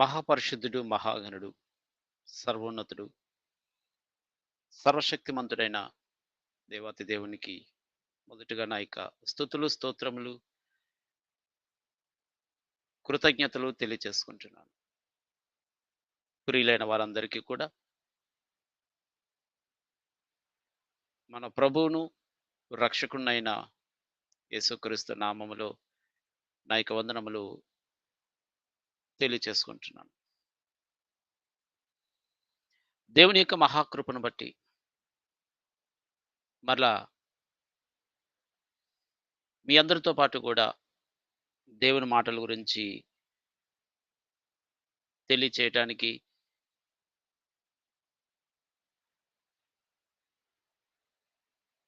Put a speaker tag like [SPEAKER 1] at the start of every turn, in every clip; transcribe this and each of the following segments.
[SPEAKER 1] మహాపరిశుద్ధుడు మహాగణుడు సర్వోన్నతుడు సర్వశక్తిమంతుడైన దేవాతి దేవునికి మొదటగా నా యొక్క స్థుతులు స్తోత్రములు కృతజ్ఞతలు తెలియచేసుకుంటున్నాను. ప్రియులైన వారందరికీ కూడా మన ప్రభువును రక్షకునైన యేసుక్రీస్తు నామములో నా యొక్క వందనములు తెలియచేసుకుంటున్నాను. దేవుని యొక్క మహాకృపను బట్టి మరలా మీ అందరితో పాటు కూడా దేవుని మాటల గురించి తెలియచేయటానికి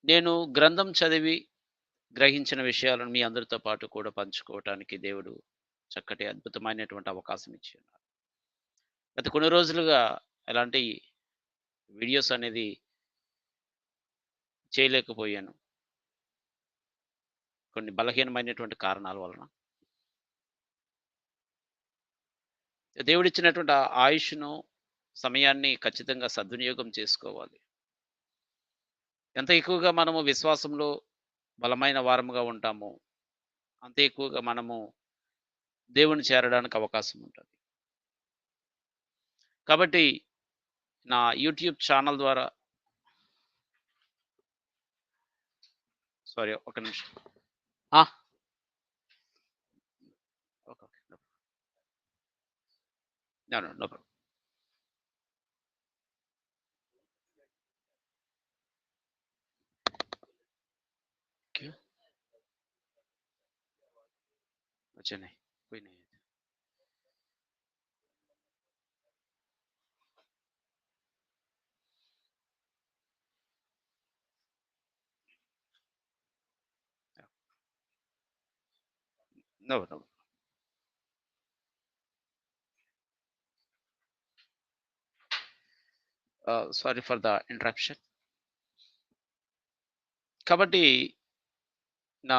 [SPEAKER 1] నేను గ్రంథం చదివి గ్రహించిన విషయాలను మీ అందరితో పాటు కూడా పంచుకోవటానికి దేవుడు చక్కటి అద్భుతమైనటువంటి అవకాశం ఇచ్చి ఉన్నారు గత కొన్ని రోజులుగా ఎలాంటి వీడియోస్ అనేది చేయలేకపోయాను. కొన్ని బలహీనమైనటువంటి కారణాల వలన. దేవుడిచ్చినటువంటి ఆయుష్ను సమయాన్ని ఖచ్చితంగా సద్వినియోగం చేసుకోవాలి. ఎంత ఎక్కువగా మనము విశ్వాసంలో బలమైన వారముగా ఉంటామో అంత ఎక్కువగా మనము దేవుని చేరడానికి అవకాశం ఉంటుంది. కాబట్టి నా యూట్యూబ్ ఛానల్ ద్వారా సారీ ఒక నిమిషం. ఆ. No problem beneath No, no. Uh, sorry for the interruption. కాబట్టి na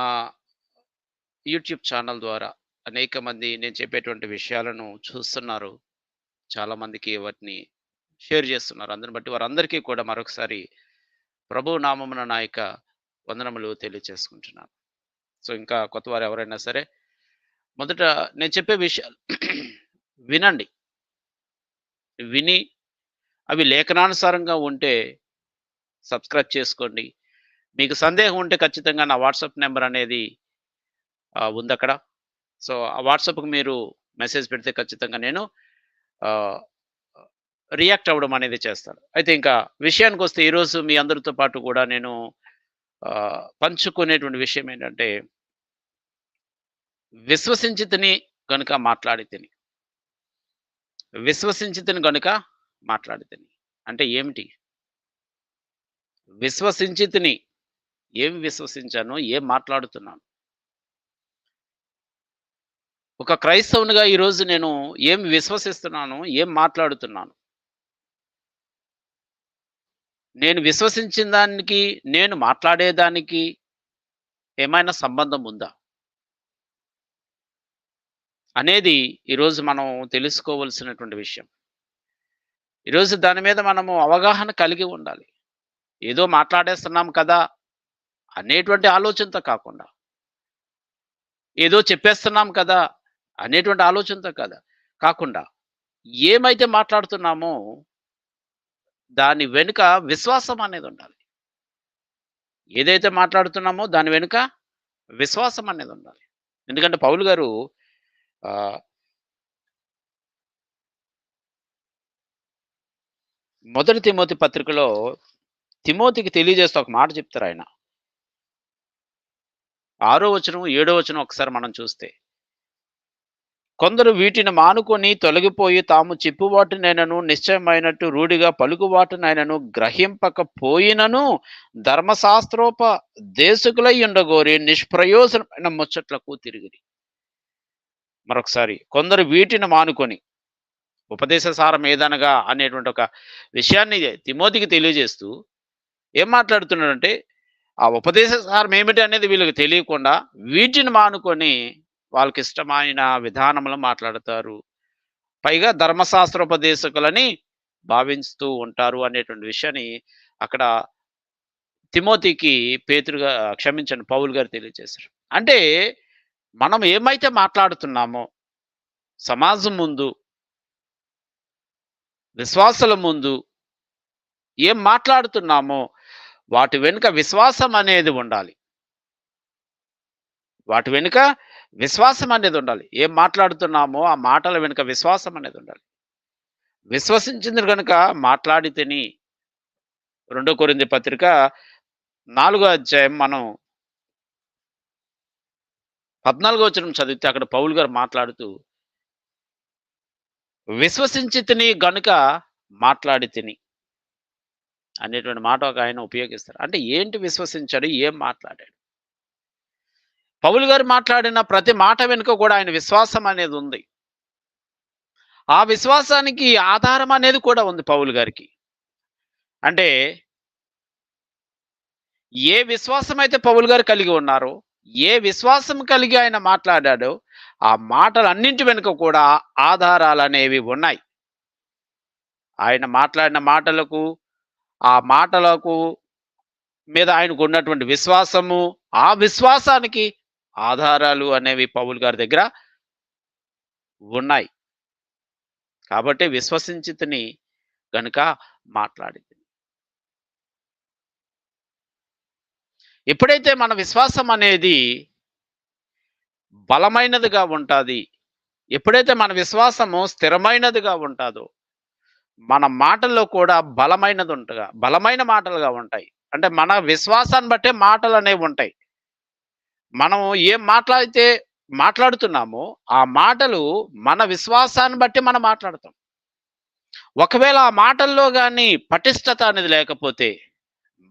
[SPEAKER 1] YouTube channel ద్వారా అనేక మంది నేను చెప్పేటువంటి విషయాలను చూస్తున్నారు. చాలామందికి వాటిని షేర్ చేస్తున్నారు. అందరిని బట్టి వారందరికీ కూడా మరొకసారి ప్రభు నామమున నాయక వందనములు తెలియచేసుకుంటున్నాను. సో ఇంకా కొత్త వారు ఎవరైనా సరే మొదట నేను చెప్పే విషయాలు వినండి. విని అవి లేఖనానుసారంగా ఉంటే సబ్స్క్రైబ్ చేసుకోండి. మీకు సందేహం ఉంటే ఖచ్చితంగా నా వాట్సాప్ నెంబర్ అనేది ఉంది అక్కడ సో ఆ వాట్సాప్కి మీరు మెసేజ్ పెడితే ఖచ్చితంగా నేను రియాక్ట్ అవ్వడం అనేది చేస్తాను. అయితే ఇంకా విషయానికి వస్తే ఈరోజు మీ అందరితో పాటు కూడా నేను పంచుకునేటువంటి విషయం ఏంటంటే విశ్వసించి తిని కనుక మాట్లాడి తిని. విశ్వసించి తిని కనుక మాట్లాడి తిని. అంటే ఏమిటి? విశ్వసించి తిని ఏం విశ్వసించాను ఏం మాట్లాడుతున్నాను ఒక క్రైస్తవునిగా ఈరోజు నేను ఏం విశ్వసిస్తున్నాను ఏం మాట్లాడుతున్నాను? నేను విశ్వసించిన దానికి నేను మాట్లాడేదానికి ఏమైనా సంబంధం ఉందా? అనేది ఈరోజు మనం తెలుసుకోవలసినటువంటి విషయం. ఈరోజు దాని మీద మనము అవగాహన కలిగి ఉండాలి. ఏదో మాట్లాడేస్తున్నాం కదా అనేటువంటి ఆలోచనతో కాకుండా. ఏదో చెప్పేస్తున్నాం కదా అనేటువంటి ఆలోచనతో కాదు. కాకుండా ఏమైతే మాట్లాడుతున్నామో దాని వెనుక విశ్వాసం అనేది ఉండాలి. ఏదైతే మాట్లాడుతున్నామో దాని వెనుక విశ్వాసం అనేది ఉండాలి. ఎందుకంటే పౌలు గారు మొదటి తిమోతి పత్రికలో తిమోతికి తెలియజేస్తూ ఒక మాట చెప్తారు ఆయన. ఆరో వచనం ఏడో వచనం ఒకసారి మనం చూస్తే కొందరు వీటిని మానుకొని తొలగిపోయి తాము చెప్పువాటినైనను నిశ్చయమైనట్టు రూఢిగా పలుకువాటినైనను గ్రహింపకపోయినను ధర్మశాస్త్రోప దేశకులై ఉండగోరి నిష్ప్రయోజనమైన ముచ్చట్లకు తిరిగిరి. మరొకసారి కొందరు వీటిని మానుకొని ఉపదేశ సారం ఏదనగా అనేటువంటి ఒక విషయాన్ని తిమోతికి తెలియజేస్తూ ఏం మాట్లాడుతున్నాడంటే ఆ ఉపదేశ సారం ఏమిటి అనేది వీళ్ళకి తెలియకుండా వీటిని మానుకొని వాళ్ళకి ఇష్టమైన విధానంలో మాట్లాడతారు. పైగా ధర్మశాస్త్రోపదేశకులని భావిస్తూ ఉంటారు అనేటువంటి విషయాన్ని అక్కడ తిమోతికి పేతురుగా క్షమించండి పౌలు గారు తెలియజేశారు. అంటే మనం ఏమైతే మాట్లాడుతున్నామో సమాజం ముందు విశ్వాసుల ముందు ఏం మాట్లాడుతున్నామో వాటి వెనుక విశ్వాసం అనేది ఉండాలి. వాటి వెనుక విశ్వాసం అనేది ఉండాలి. ఏం మాట్లాడుతున్నామో ఆ మాటల వెనుక విశ్వాసం అనేది ఉండాలి. విశ్వసించింది కనుక మాట్లాడి తిని. రెండో కొరింది పత్రిక నాలుగో అధ్యాయం మనం పద్నాలుగో వచ్చిన చదివితే అక్కడ పౌలు గారు మాట్లాడుతూ విశ్వసించి తిని గనుక మాట్లాడి తిని అనేటువంటి మాట ఒక ఆయన ఉపయోగిస్తారు. అంటే ఏంటి విశ్వసించాడు? ఏం మాట్లాడాడు? పౌలు గారు మాట్లాడిన ప్రతి మాట వెనుక కూడా ఆయన విశ్వాసం అనేది ఉంది. ఆ విశ్వాసానికి ఆధారం అనేది కూడా ఉంది పౌలు గారికి. అంటే ఏ విశ్వాసం అయితే పౌలు గారు కలిగి ఉన్నారో ఏ విశ్వాసం కలిగి ఆయన మాట్లాడాడో ఆ మాటలన్నింటి వెనుక కూడా ఆధారాలు అనేవి ఉన్నాయి. ఆయన మాట్లాడిన మాటలకు ఆ మాటలకు మీద ఆయనకు ఉన్నటువంటి విశ్వాసము ఆ విశ్వాసానికి ఆధారాలు అనేవి పౌల్ గారి దగ్గర ఉన్నాయి. కాబట్టి విశ్వసించితిని గనుక మాట్లాడింది. ఎప్పుడైతే మన విశ్వాసం అనేది బలమైనదిగా ఉంటుంది ఎప్పుడైతే మన విశ్వాసము స్థిరమైనదిగా ఉంటుందో మన మాటల్లో కూడా బలమైనది ఉంటగా బలమైన మాటలుగా ఉంటాయి. అంటే మన విశ్వాసాన్ని బట్టే మాటలు అనేవి ఉంటాయి. మనం ఏం మాట్లాడితే మాట్లాడుతున్నామో ఆ మాటలు మన విశ్వాసాన్ని బట్టి మనం మాట్లాడతాం. ఒకవేళ ఆ మాటల్లో కానీ పటిష్టత అనేది లేకపోతే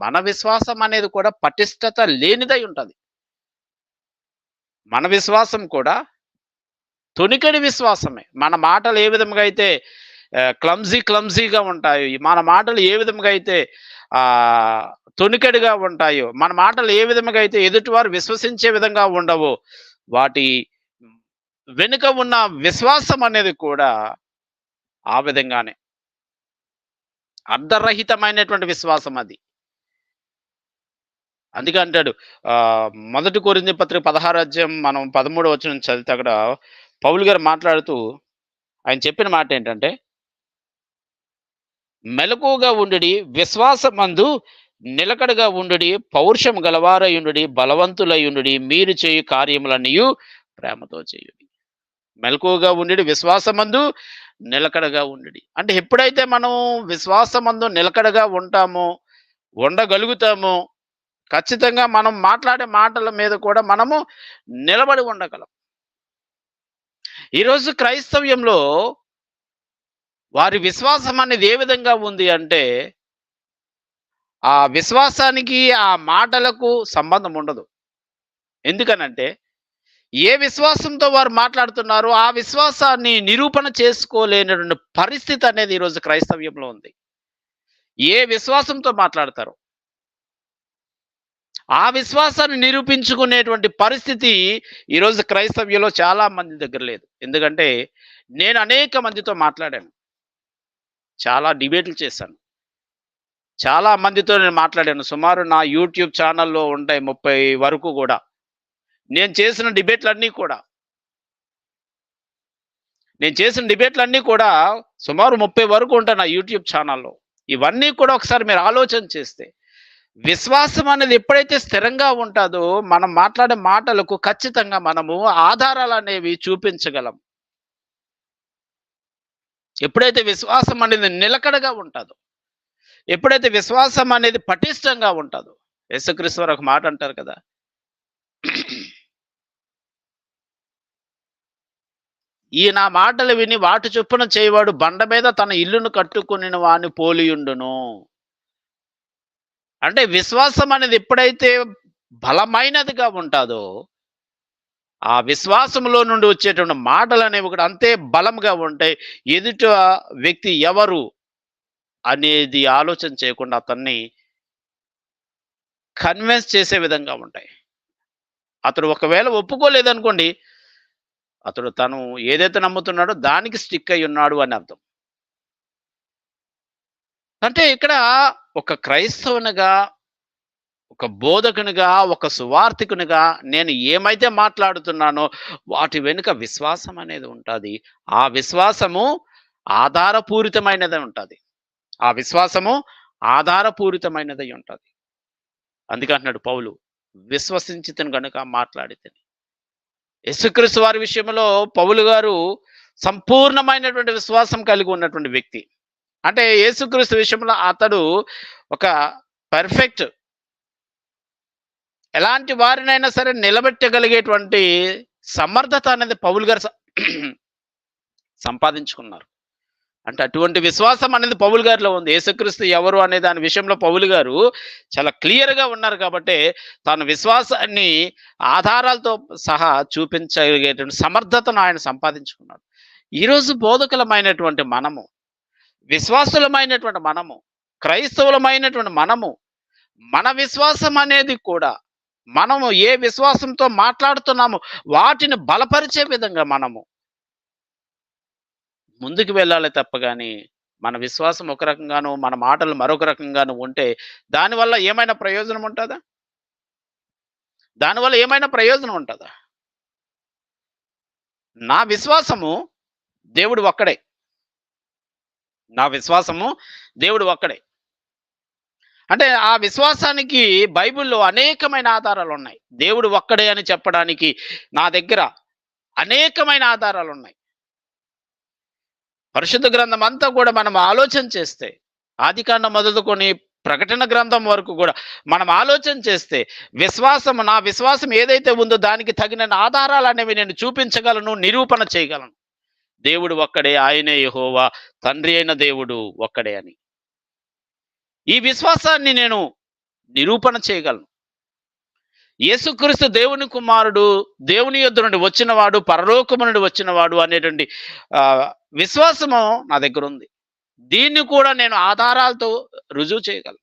[SPEAKER 1] మన విశ్వాసం అనేది కూడా పటిష్టత లేనిదై ఉంటుంది. మన విశ్వాసం కూడా తొనికడి విశ్వాసమే. మన మాటలు ఏ విధంగా అయితే క్లమ్జీ క్లమ్జీగా ఉంటాయి మన మాటలు ఏ విధంగా అయితే తొనికడిగా ఉంటాయో మన మాటలు ఏ విధంగా అయితే ఎదుటివారు విశ్వసించే విధంగా ఉండవో వాటి వెనుక ఉన్న విశ్వాసం అనేది కూడా ఆ విధంగానే. అర్ధరహితమైనటువంటి విశ్వాసం అది. అందుకే అంటాడు ఆ మొదటి కోరింది పత్రిక పదహారాజ్యం మనం పదమూడు వచ్చిన చదివితే అక్కడ పౌలు గారు మాట్లాడుతూ ఆయన చెప్పిన మాట ఏంటంటే మెలకుగా ఉండి విశ్వాసమందు నిలకడగా ఉండుడి పౌరుషం గలవారయుండుడి బలవంతులయుండుడి మీరు చేయు కార్యములన్నీ ప్రేమతో చేయుడి. మెలకుగా ఉండి విశ్వాసమందు నిలకడగా ఉండుడి. అంటే ఎప్పుడైతే మనం విశ్వాసమందు నిలకడగా ఉంటామో ఉండగలుగుతామో ఖచ్చితంగా మనం మాట్లాడే మాటల మీద కూడా మనము నిలబడి ఉండగలం. ఈరోజు క్రైస్తవ్యంలో వారి విశ్వాసం అనేది ఏ విధంగా ఉంది అంటే ఆ విశ్వాసానికి ఆ మాటలకు సంబంధం ఉండదు. ఎందుకనంటే ఏ విశ్వాసంతో వారు మాట్లాడుతున్నారో ఆ విశ్వాసాన్ని నిరూపణ చేసుకోలేనటువంటి పరిస్థితి అనేది ఈరోజు క్రైస్తవ్యంలో ఉంది. ఏ విశ్వాసంతో మాట్లాడతారు ఆ విశ్వాసాన్ని నిరూపించుకునేటువంటి పరిస్థితి ఈరోజు క్రైస్తవ్యంలో చాలా మంది దగ్గర లేదు. ఎందుకంటే నేను అనేక మందితో మాట్లాడాను. చాలా డిబేట్లు చేశాను. చాలా మందితో నేను మాట్లాడాను. సుమారు నా యూట్యూబ్ ఛానల్లో ఉంటాయి ముప్పై వరకు కూడా. నేను చేసిన డిబేట్లన్నీ కూడా. నేను చేసిన డిబేట్లన్నీ కూడా సుమారు ముప్పై వరకు ఉంటాయి నా యూట్యూబ్ ఛానల్లో. ఇవన్నీ కూడా ఒకసారి మీరు ఆలోచన చేస్తే విశ్వాసం అనేది ఎప్పుడైతే స్థిరంగా ఉంటుందో మనం మాట్లాడే మాటలకు ఖచ్చితంగా మనము ఆధారాలు అనేవి చూపించగలం. ఎప్పుడైతే విశ్వాసం అనేది నిలకడగా ఉంటుందో. ఎప్పుడైతే విశ్వాసం అనేది పటిష్టంగా ఉంటుందో యేసుక్రీస్తు ఒక మాట అంటారు కదా. ఈ నా మాటలు విని వాటి చొప్పున చేయవాడు బండ మీద తన ఇల్లును కట్టుకుని వాని పోలియుండును అంటే విశ్వాసం అనేది ఎప్పుడైతే బలమైనదిగా ఉంటుందో ఆ విశ్వాసంలో నుండి వచ్చేటువంటి మాటలు అనేవి కూడా అంతే బలంగా ఉంటాయి. ఎదుట వ్యక్తి ఎవరు అనేది ఆలోచన చేయకుండా అతన్ని కన్విన్స్ చేసే విధంగా ఉంటాయి. అతడు ఒకవేళ ఒప్పుకోలేదనుకోండి అతడు తను ఏదైతే నమ్ముతున్నాడో దానికి స్టిక్ అయి ఉన్నాడు అని అర్థం. అంటే ఇక్కడ ఒక క్రైస్తవునిగా ఒక బోధకునిగా ఒక సువార్థికునిగా నేను ఏమైతే మాట్లాడుతున్నానో వాటి వెనుక విశ్వాసం అనేది ఉంటుంది. ఆ విశ్వాసము ఆధారపూరితమైనది ఉంటుంది. ఆ విశ్వాసము ఆధారపూరితమైనదై ఉంటుంది. అందుకే అంటున్నాడు పౌలు విశ్వసించితను గనుక మాట్లాడితే యేసుక్రీస్తు వారి విషయంలో పౌలు గారు సంపూర్ణమైనటువంటి విశ్వాసం కలిగి ఉన్నటువంటి వ్యక్తి. అంటే యేసుక్రీస్తు విషయంలో అతడు ఒక పర్ఫెక్ట్ ఎలాంటి వారినైనా సరే నిలబెట్టగలిగేటువంటి సమర్థత అనేది పౌలు గారు స- సంపాదించుకున్నారు. అంటే అటువంటి విశ్వాసం అనేది పౌలు గారిలో ఉంది. యేసుక్రీస్తు ఎవరు అనే దాని విషయంలో పౌలు గారు చాలా క్లియర్గా ఉన్నారు కాబట్టి తాను విశ్వాసాన్ని ఆధారాలతో సహా చూపించగలిగేటువంటి సమర్థతను ఆయన సంపాదించుకున్నాడు. ఈరోజు బోధకులమైనటువంటి మనము విశ్వాసులమైనటువంటి మనము క్రైస్తవులమైనటువంటి మనము మన విశ్వాసం అనేది కూడా మనము ఏ విశ్వాసంతో మాట్లాడుతున్నామో వాటిని బలపరిచే విధంగా మనము ముందుకు వెళ్ళాలి తప్ప కానీ మన విశ్వాసం ఒక రకంగాను మన మాటలు మరొక రకంగాను ఉంటే దానివల్ల ఏమైనా ప్రయోజనం ఉంటుందా? దానివల్ల ఏమైనా ప్రయోజనం ఉంటుందా? నా విశ్వాసము దేవుడు ఒక్కడే. నా విశ్వాసము దేవుడు ఒక్కడే. అంటే ఆ విశ్వాసానికి బైబిల్లో అనేకమైన ఆధారాలు ఉన్నాయి దేవుడు ఒక్కడే అని చెప్పడానికి నా దగ్గర అనేకమైన ఆధారాలు ఉన్నాయి పరిశుద్ధ గ్రంథం అంతా కూడా మనం ఆలోచన చేస్తే ఆదికాండం మొదలుకొని ప్రకటన గ్రంథం వరకు కూడా మనం ఆలోచన చేస్తే విశ్వాసం నా విశ్వాసం ఏదైతే ఉందో దానికి తగిన ఆధారాలు అనేవి నేను చూపించగలను నిరూపణ చేయగలను. దేవుడు ఒక్కడే ఆయనే యహోవా తండ్రి అయిన దేవుడు ఒక్కడే అని. ఈ విశ్వాసాన్ని నేను నిరూపణ చేయగలను. యేసుక్రీస్తు దేవుని కుమారుడు దేవుని యొద్ నుండి వచ్చినవాడు పరలోకము నుండి వచ్చినవాడు అనేటువంటి విశ్వాసము నా దగ్గర ఉంది. దీన్ని కూడా నేను ఆధారాలతో రుజువు చేయగలను.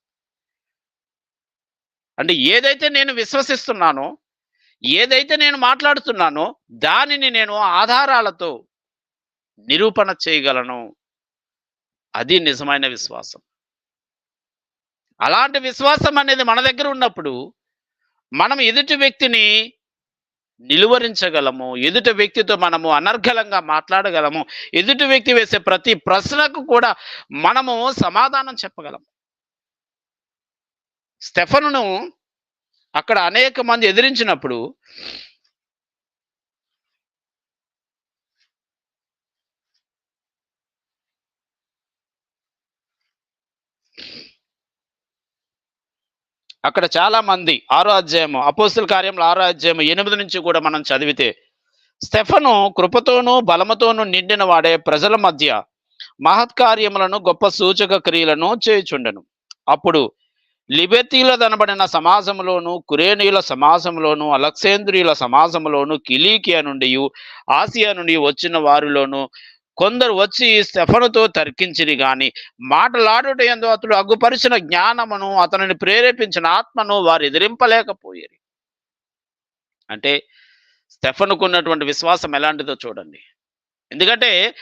[SPEAKER 1] అంటే ఏదైతే నేను విశ్వసిస్తున్నానో ఏదైతే నేను మాట్లాడుతున్నానో దానిని నేను ఆధారాలతో నిరూపణ చేయగలను. అది నిజమైన విశ్వాసం. అలాంటి విశ్వాసం అనేది మన దగ్గర ఉన్నప్పుడు మనం ఎదుటి వ్యక్తిని నిలువరించగలము ఎదుటి వ్యక్తితో మనము అనర్గళంగా మాట్లాడగలము ఎదుటి వ్యక్తి వేసే ప్రతి ప్రశ్నకు కూడా మనము సమాధానం చెప్పగలము. స్టెఫనును అక్కడ అనేక మంది ఎదిరించినప్పుడు అక్కడ చాలా మంది ఆరో అధ్యాయము అపోస్తుల కార్యంలో ఆరో అధ్యాయము ఎనిమిది నుంచి కూడా మనం చదివితే స్టెఫను కృపతోనూ బలముతోనూ నిండిన వాడే ప్రజల మధ్య మహత్కార్యములను గొప్ప సూచక క్రియలను చేయుచుండెను. అప్పుడు లిబెతీల దనబడిన సమాజంలోను కురేనీయుల సమాజంలోను అలక్సేంద్రియుల సమాజంలోను కిలీకియా నుండి ఆసియా నుండి వచ్చిన వారిలోను కొందరు వచ్చి స్టెఫనుతో తర్కించిరి గాని మాటలాడుట ఎందు అతడు అగ్గుపరిచిన జ్ఞానమును అతనిని ప్రేరేపించిన ఆత్మను వారు ఎదిరింపలేకపోయేది అంటే స్టెఫనుకు ఉన్నటువంటి విశ్వాసం ఎలాంటిదో చూడండి. ఎందుకంటే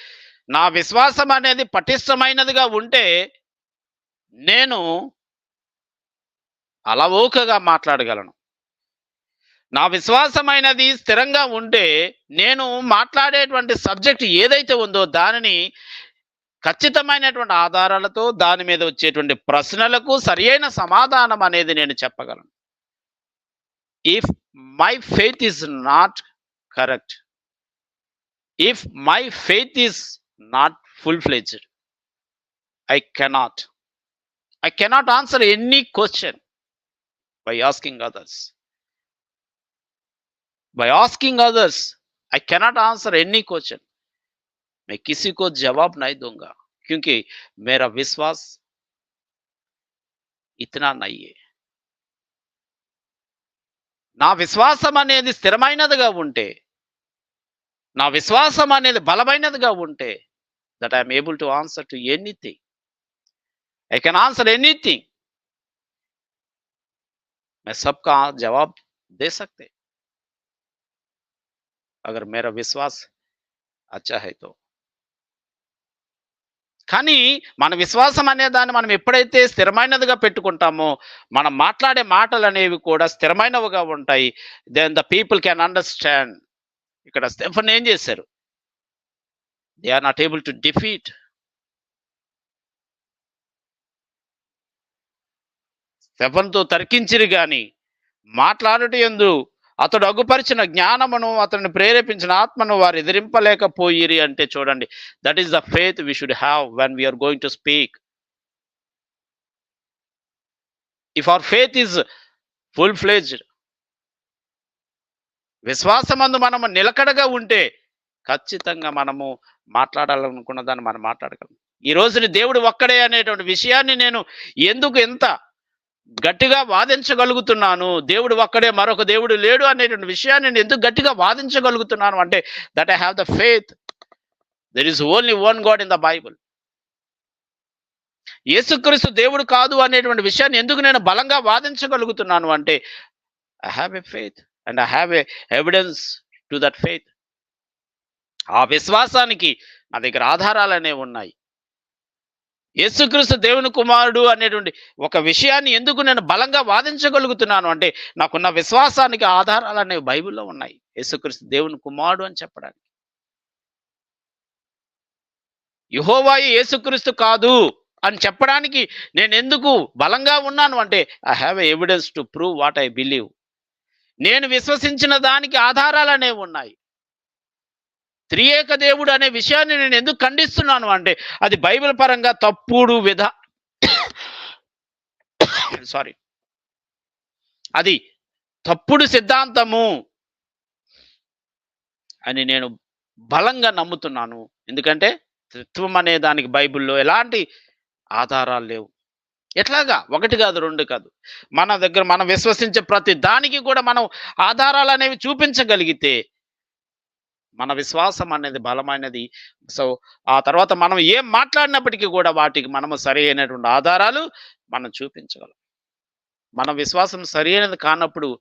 [SPEAKER 1] నా విశ్వాసం అనేది పటిష్టమైనదిగా ఉంటే నేను అలవోకగా మాట్లాడగలను. నా విశ్వాసమైనది స్థిరంగా ఉంటే నేను మాట్లాడేటువంటి సబ్జెక్ట్ ఏదైతే ఉందో దానిని ఖచ్చితమైనటువంటి ఆధారాలతో దాని మీద వచ్చేటువంటి ప్రశ్నలకు సరియైన సమాధానం అనేది నేను చెప్పగలను. If my faith is not correct if my faith is not full fledged I cannot I cannot answer any question by asking others By asking others, I cannot answer any question. मैं किसी को जवाब नहीं दूंगा क्योंकि मेरा विश्वास इतना नहीं है నా విశ్వాసం అనేది స్థిరమైనదిగా ఉంటే నా విశ్వాసం అనేది బలమైనదిగా ఉంటే that I'm able to answer to anything I can answer anything मैं सबका जवाब दे सकते అగర్ మేరా విశ్వాస్ అచ్చా హైతో కానీ మన విశ్వాసం అనే దాన్ని మనం ఎప్పుడైతే స్థిరమైనదిగా పెట్టుకుంటామో మనం మాట్లాడే మాటలు అనేవి కూడా స్థిరమైనవిగా ఉంటాయి. Then the people can understand ఇక్కడ స్టెఫన్ ఏం చేశారు? They are not able to defeat స్టెఫన్తో తర్కించిరు కానీ మాట్లాడటం ఎందు అతడు అగుపరిచిన జ్ఞానమును అతన్ని ప్రేరేపించిన ఆత్మను వారు ఎదిరింపలేకపోయిరి అంటే చూడండి. That is the faith we should have when we are going to speak if our faith is full fledged విశ్వాసమందు మనము నిలకడగా ఉంటే ఖచ్చితంగా మనము మాట్లాడాలనుకున్న దాన్ని మనం మాట్లాడగలం. ఈ రోజుని దేవుడు ఒక్కడే అనేటువంటి విషయాన్ని నేను ఎందుకు ఎంత గట్టిగా వాదించగలుగుతున్నాను. దేవుడు ఒక్కడే మరొక దేవుడు లేడు అనేటువంటి విషయాన్ని నేను ఎందుకు గట్టిగా వాదించగలుగుతున్నాను అంటే that I have the faith there is only one God in the Bible యేసుక్రీస్తు దేవుడు కాదు అనేటువంటి విషయాన్ని ఎందుకు నేను బలంగా వాదించగలుగుతున్నాను అంటే I have a faith and I have a evidence to that faith ఆ విశ్వాసానికి నా దగ్గర ఆధారాలు అనేవి ఉన్నాయి. యేసుక్రీస్తు దేవుని కుమారుడు అనేటువంటి ఒక విషయాన్ని ఎందుకు నేను బలంగా వాదించగలుగుతున్నాను అంటే నాకున్న విశ్వాసానికి ఆధారాలు అనేవి బైబిల్లో ఉన్నాయి. యేసుక్రీస్తు దేవుని కుమారుడు అని చెప్పడానికి. యుహోవాయి యేసుక్రీస్తు కాదు అని చెప్పడానికి నేను ఎందుకు బలంగా ఉన్నాను అంటే I have evidence to prove what I believe నేను విశ్వసించిన దానికి ఆధారాలు అనేవి ఉన్నాయి. త్రియేక దేవుడు అనే విషయాన్ని నేను ఎందుకు ఖండిస్తున్నాను అంటే అది బైబిల్ పరంగా తప్పుడు విధ సారీ అది తప్పుడు సిద్ధాంతము అని నేను బలంగా నమ్ముతున్నాను. ఎందుకంటే త్రిత్వం అనే దానికి బైబిల్లో ఎలాంటి ఆధారాలు లేవు. ఎట్లాగా? ఒకటి కాదు రెండు కాదు. మన దగ్గర మనం విశ్వసించే ప్రతి దానికి కూడా మనం ఆధారాలు అనేవి చూపించగలిగితే మన విశ్వాసం అనేది బలమైనది. సో ఆ తర్వాత మనం ఏం మాట్లాడినప్పటికీ కూడా వాటికి మనము సరి అయినటువంటి ఆధారాలు మనం చూపించగలం. మన విశ్వాసం సరి అయినది కానప్పుడు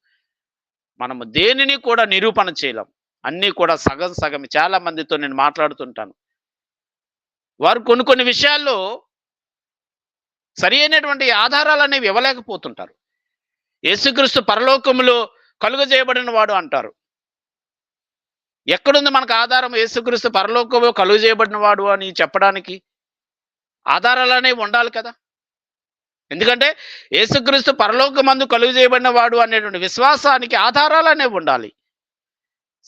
[SPEAKER 1] మనము దేనిని కూడా నిరూపణ చేయలేం. అన్నీ కూడా సగం సగం. చాలా మందితో నేను మాట్లాడుతుంటాను. వారు కొన్ని కొన్ని విషయాల్లో సరి అయినటువంటి ఆధారాలు అనేవి ఇవ్వలేకపోతుంటారు. యేసుక్రీస్తు పరలోకములో కలుగజేయబడిన వాడు అంటారు. ఎక్కడుంది మనకు ఆధారం? యేసుక్రీస్తు పరలోకంలో కలుగు చేయబడిన వాడు అని చెప్పడానికి ఆధారాలు అనేవి ఉండాలి కదా? ఎందుకంటే యేసుక్రీస్తు పరలోకమందు కలుగు చేయబడిన వాడు అనేటువంటి విశ్వాసానికి ఆధారాలు అనేవి ఉండాలి.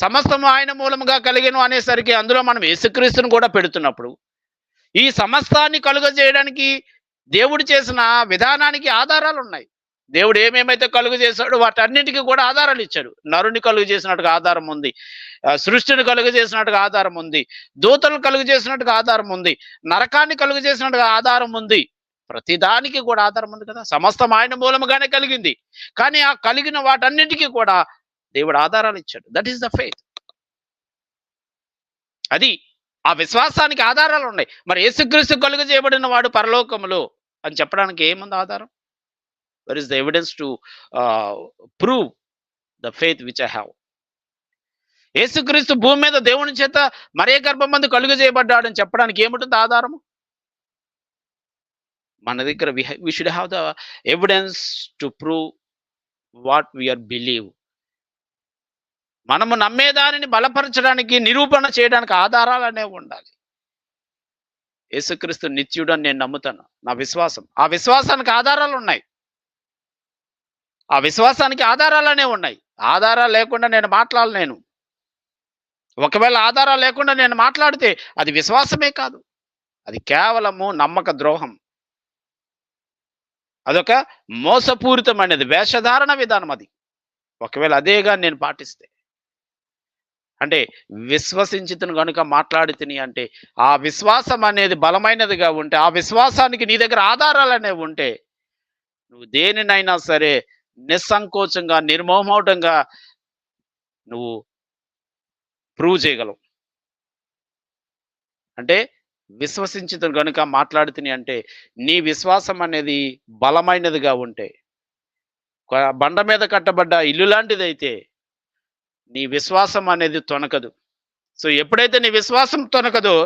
[SPEAKER 1] సమస్తము ఆయన మూలముగా కలిగిన అనేసరికి అందులో మనం యేసుక్రీస్తుని కూడా పెడుతున్నప్పుడు ఈ సమస్తాన్ని కలుగజేయడానికి దేవుడు చేసిన విధానానికి ఆధారాలు ఉన్నాయి దేవుడు ఏమేమైతే కలుగు చేశాడో వాటన్నిటికీ కూడా ఆధారాలు ఇచ్చాడు. నరుని కలుగు చేసినట్టుగా ఆధారం ఉంది. సృష్టిని కలుగు చేసినట్టుగా ఆధారం ఉంది. దూతలు కలుగు చేసినట్టుగా ఆధారం ఉంది. నరకాన్ని కలుగు చేసినట్టుగా ఆధారం ఉంది. ప్రతి దానికి కూడా ఆధారం ఉంది కదా? సమస్తం ఆయన మూలముగానే కలిగింది. కానీ ఆ కలిగిన వాటన్నిటికీ కూడా దేవుడు ఆధారాలు ఇచ్చాడు. దట్ ఈస్ ద ఫెయిత్ అది ఆ విశ్వాసానికి ఆధారాలు ఉన్నాయి. మరి యేసుక్రీస్తు కలుగు చేయబడిన వాడు పరలోకములో అని చెప్పడానికి ఏముంది ఆధారం? Where is the evidence to prove the faith which I have యేసుక్రీస్తు భూమి మీద దేవుని చేత మరే గర్భమందు కలుగు చేయబడ్డాడని అని చెప్పడానికి ఏముంటుంది ఆధారము? మన దగ్గర we should have the evidence to prove what we are believe మనము నమ్మేదానిని బలపరచడానికి నిరూపణ చేయడానికి ఆధారాలు అనేవి ఉండాలి. యేసుక్రీస్తు నిత్యుడు అని నేను నమ్ముతాను. నా విశ్వాసం. ఆ విశ్వాసానికి ఆధారాలు ఉన్నాయి. ఆ విశ్వాసానికి ఆధారాలనే ఉన్నాయి. ఆధారాలు లేకుండా నేను మాట్లాడలేను. ఒకవేళ ఆధారాలు లేకుండా నేను మాట్లాడితే అది విశ్వాసమే కాదు. అది కేవలము నమ్మక ద్రోహం. అదొక మోసపూరితమైనది వేషధారణ విధానం అది. ఒకవేళ అదేగా నేను పాటిస్తే. అంటే విశ్వసించితను కనుక మాట్లాడి తిని అంటే ఆ విశ్వాసం అనేది బలమైనదిగా ఉంటే ఆ విశ్వాసానికి నీ దగ్గర ఆధారాలు అనేవి ఉంటే నువ్వు దేనినైనా సరే నిస్సంకోచంగా నిర్మోహమవటంగా నువ్వు ప్రూవ్ చేయగలవు అంటే విశ్వసించిన కనుక మాట్లాడుతుని అంటే నీ విశ్వాసం అనేది బలమైనదిగా ఉంటే బండ మీద కట్టబడ్డ ఇల్లు లాంటిదైతే నీ విశ్వాసం అనేది తొనకదు. సో ఎప్పుడైతే నీ విశ్వాసం తొనకదో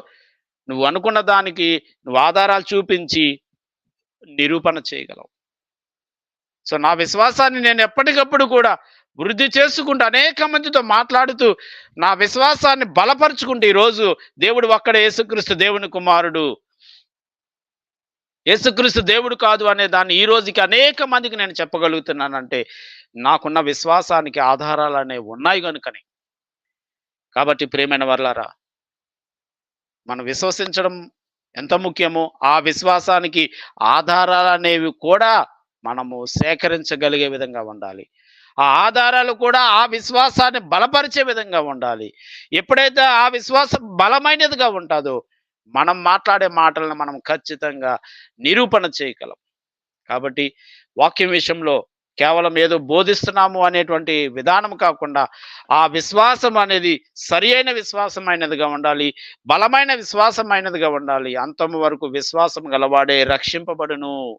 [SPEAKER 1] నువ్వు అనుకున్న దానికి నువ్వు ఆధారాలు చూపించి నిరూపణ చేయగలవు. సో నా విశ్వాసాన్ని నేను ఎప్పటికప్పుడు కూడా వృద్ధి చేసుకుంటూ అనేక మందితో మాట్లాడుతూ నా విశ్వాసాన్ని బలపరుచుకుంటూ ఈరోజు దేవుడు ఒక్కడే యేసుక్రీస్తు దేవుని కుమారుడు. యేసుక్రీస్తు దేవుడు కాదు అనే దాన్ని ఈ రోజుకి అనేక మందికి నేను చెప్పగలుగుతున్నానంటే నాకున్న విశ్వాసానికి ఆధారాలు అనేవి ఉన్నాయి కనుకనే కాబట్టి ప్రేమైన వర్లారా మనం విశ్వసించడం ఎంత ముఖ్యమో ఆ విశ్వాసానికి ఆధారాలు అనేవి కూడా మనము సేకరించగలిగే విధంగా ఉండాలి. ఆ ఆధారాలు కూడా ఆ విశ్వాసాన్ని బలపరిచే విధంగా ఉండాలి. ఎప్పుడైతే ఆ విశ్వాసం బలమైనదిగా ఉంటుందో మనం మాట్లాడే మాటలను మనం ఖచ్చితంగా నిరూపణ చేయగలం. కాబట్టి వాక్యం విషయంలో కేవలం ఏదో బోధిస్తున్నాము అనేటువంటి విధానం కాకుండా ఆ విశ్వాసం అనేది సరి అయిన విశ్వాసమైనదిగా ఉండాలి బలమైన విశ్వాసమైనదిగా ఉండాలి. అంతము వరకు విశ్వాసం గలవాడే రక్షింపబడును.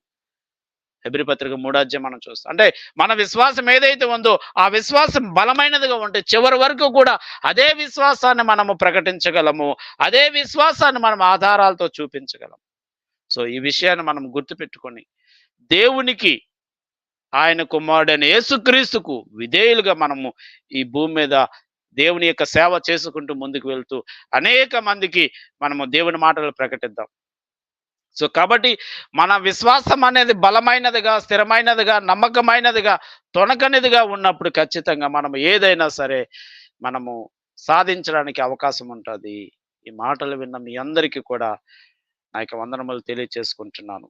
[SPEAKER 1] హెబ్రి పత్రిక మూడాధ్యాయం మనం చూస్తాం. అంటే మన విశ్వాసం ఏదైతే ఉందో ఆ విశ్వాసం బలమైనదిగా ఉంటే చివరి వరకు కూడా అదే విశ్వాసాన్ని మనము ప్రకటించగలము. అదే విశ్వాసాన్ని మనం ఆధారాలతో చూపించగలం. సో ఈ విషయాన్ని మనం గుర్తుపెట్టుకొని దేవునికి ఆయన కుమారుడైన యేసుక్రీస్తుకు విధేయులుగా మనము ఈ భూమి మీద దేవుని యొక్క సేవ చేసుకుంటూ ముందుకు వెళ్తూ అనేక మందికి మనము దేవుని మాటలు ప్రకటిద్దాం. సో కాబట్టి మన విశ్వాసం అనేది బలమైనదిగా స్థిరమైనదిగా నమ్మకమైనదిగా తొనకనిదిగా ఉన్నప్పుడు ఖచ్చితంగా మనం ఏదైనా సరే మనము సాధించడానికి అవకాశం ఉంటుంది. ఈ మాటలు విన్న మీ అందరికీ కూడా నా యొక్క వందనములు తెలియచేసుకుంటున్నాను.